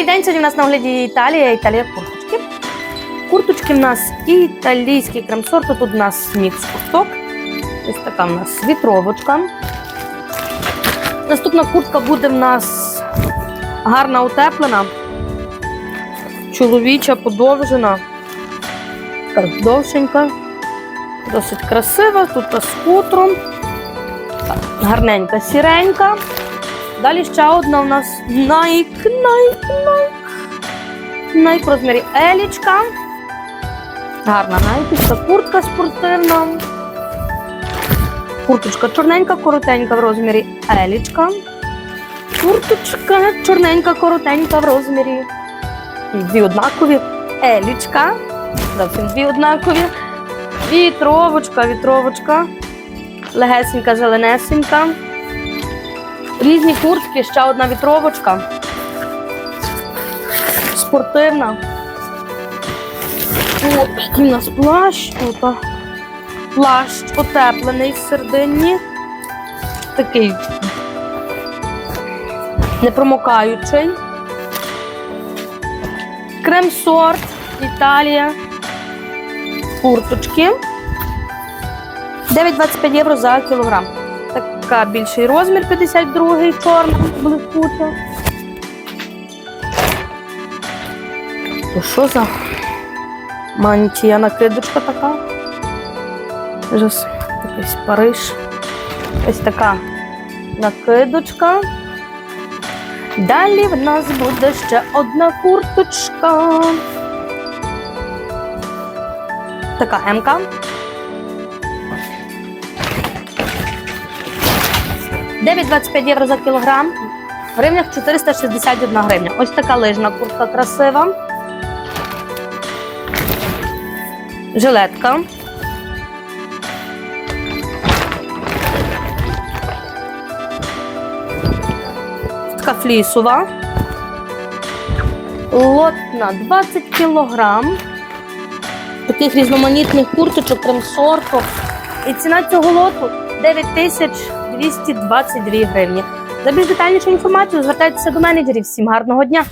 Добрий день. Сьогодні у нас на огляді Італія. Італія курточки. Курточки в нас італійський крем-сорт. Тут у нас мікс курток. Ось така в нас вітровочка. Наступна куртка буде в нас гарна утеплена. Чоловіча, подовжена. Так, довшенька. Досить красива. Тут з хутром. Гарненька, сіренька. Далі ще одна у нас Nike, Nike, Nike. Розмірі Елічка. Гарна найпічка, куртка спортивна. Курточка чорненька, коротенька в розмірі Елічка. Курточка чорненька, коротенька в розмірі. Дві однакові. Елічка. Зовсім дві однакові. Вітровочка, вітровочка. Легесенька, зеленесенька. Різні куртки, ще одна вітровочка. Спортивна. О, який у нас плащ. Ото. Плащ утеплений всередині. Такий непромокаючий. Крем-сорт, Італія. Курточки. 9,25 євро за кілограм. Така більший розмір 52-й, чорна, блискуча. То що за мантія накидочка така? Зараз якийсь Париж. Ось така накидочка. Далі в нас буде ще одна курточка. Така М-ка. – 9,25 євро за кілограм. В гривнях 461 гривня. Ось така лижна куртка красива. Жилетка. Така флісова. Лот на 20 кілограм. Таких різноманітних курточок, крем-сорту. І ціна цього лоту 9222 гривні. За більш детальнішу інформацію звертайтеся до менеджерів. Всім гарного дня!